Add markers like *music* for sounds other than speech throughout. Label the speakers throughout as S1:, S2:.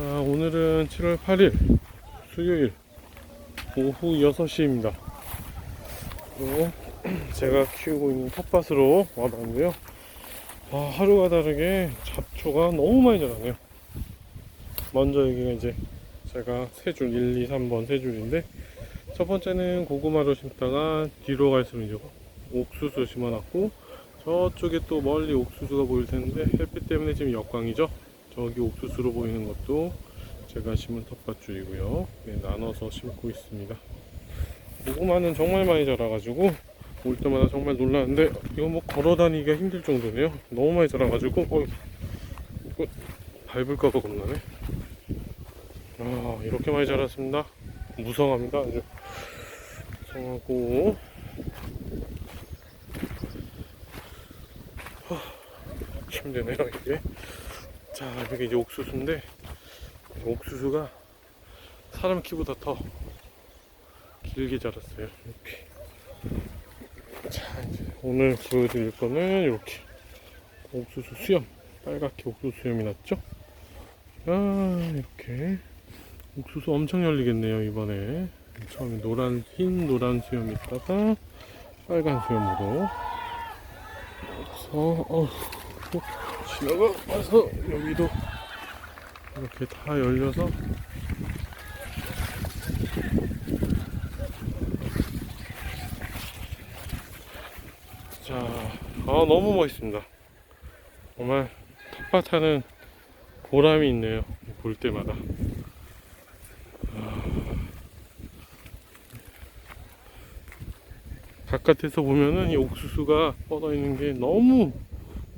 S1: 자, 오늘은 7월 8일 수요일 오후 6시입니다. 그리고 *clears throat* 제가 키우고 있는 텃밭으로 와봤는데요. 아, 하루가 다르게 잡초가 너무 많이 자라네요. 먼저 여기가 이제 제가 세 줄, 1, 2, 3번 세 줄인데 첫 번째는 고구마를 심다가 뒤로 갈수록 이제 옥수수 심어놨고 저쪽에 또 멀리 옥수수가 보일 텐데 햇빛 때문에 지금 역광이죠. 저기 옥수수로 보이는 것도 제가 심은 텃밭줄이고요. 네, 나눠서 심고 있습니다. 고구마는 정말 많이 자라가지고 올 때마다 정말 놀랐는데 이거 뭐 걸어다니기가 힘들 정도네요. 너무 많이 자라가지고 어, 이거 밟을까봐 겁나네. 아 이렇게 많이 자랐습니다. 무성합니다. 아주 무성하고 힘드네요 이게. 자 여기 이제 옥수수인데 옥수수가 사람 키보다 더 길게 자랐어요. 이렇게. 자 이제 오늘 보여드릴 거는 이렇게 옥수수 수염 빨갛게 옥수수 수염이 났죠? 아 이렇게. 옥수수 엄청 열리겠네요 이번에. 처음에 노란 흰 노란 수염이 있다가 빨간 수염으로. 그래서 어 와서 여기도 이렇게 다 열려서 자, 아 너무 멋있습니다. 정말 텃밭하는 보람이 있네요. 볼 때마다. 아, 바깥에서 보면은 이 옥수수가 뻗어 있는 게 너무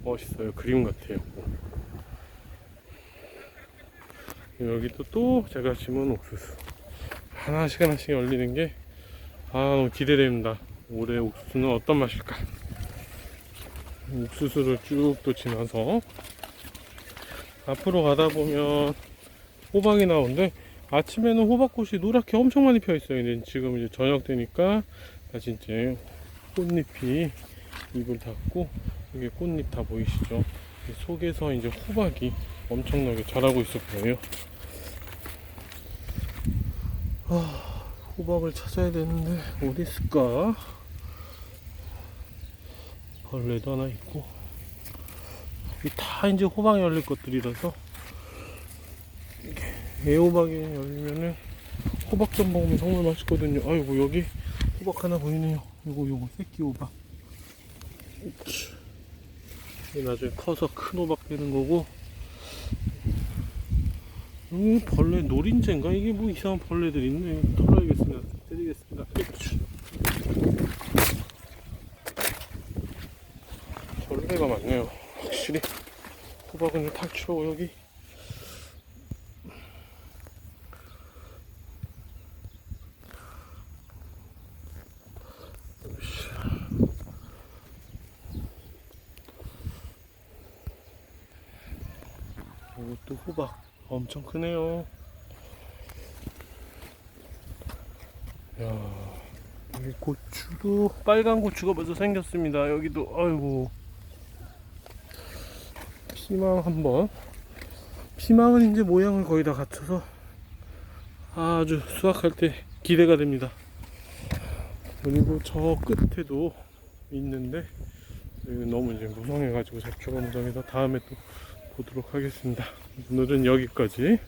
S1: 멋있어요. 그림 같아요. 여기도 또 제가 심은 옥수수. 하나씩 하나씩 열리는 게, 아, 너무 기대됩니다. 올해 옥수수는 어떤 맛일까? 옥수수를 쭉 또 지나서, 앞으로 가다 보면 호박이 나오는데, 아침에는 호박꽃이 노랗게 엄청 많이 펴 있어요. 근데 지금 이제 저녁 되니까 다시 이제 꽃잎이 입을 닫고 이게 꽃잎 다 보이시죠? 이 속에서 이제 호박이 엄청나게 자라고 거예요. 아, 호박을 찾아야 되는데 어디 있을까? 벌레도 하나 있고 이다 이제 호박이 열릴 것들이라서 애호박이 열리면은 호박 전 먹으면 정말 맛있거든요. 아이고 여기 호박 하나 보이네요. 요거 요거 새끼 호박. 이게 나중에 커서 큰 호박 되는 거고 음, 벌레 노린재인가? 이게 뭐 이상한 벌레들 있네. 털어야겠습니다. 때리겠습니다. 벌레가 많네요. 확실히 호박은 탈출하고 여기 이것도 호박 엄청 크네요. 야, 여기 고추도 빨간 고추가 벌써 생겼습니다. 여기도 아이고 피망 한번. 피망은 이제 모양을 거의 다 갖춰서 아주 수확할 때 기대가 됩니다. 그리고 저 끝에도 있는데 너무 이제 무성해가지고 잡초가 무성해서 다음에 또 보도록 하겠습니다. 오늘은 여기까지.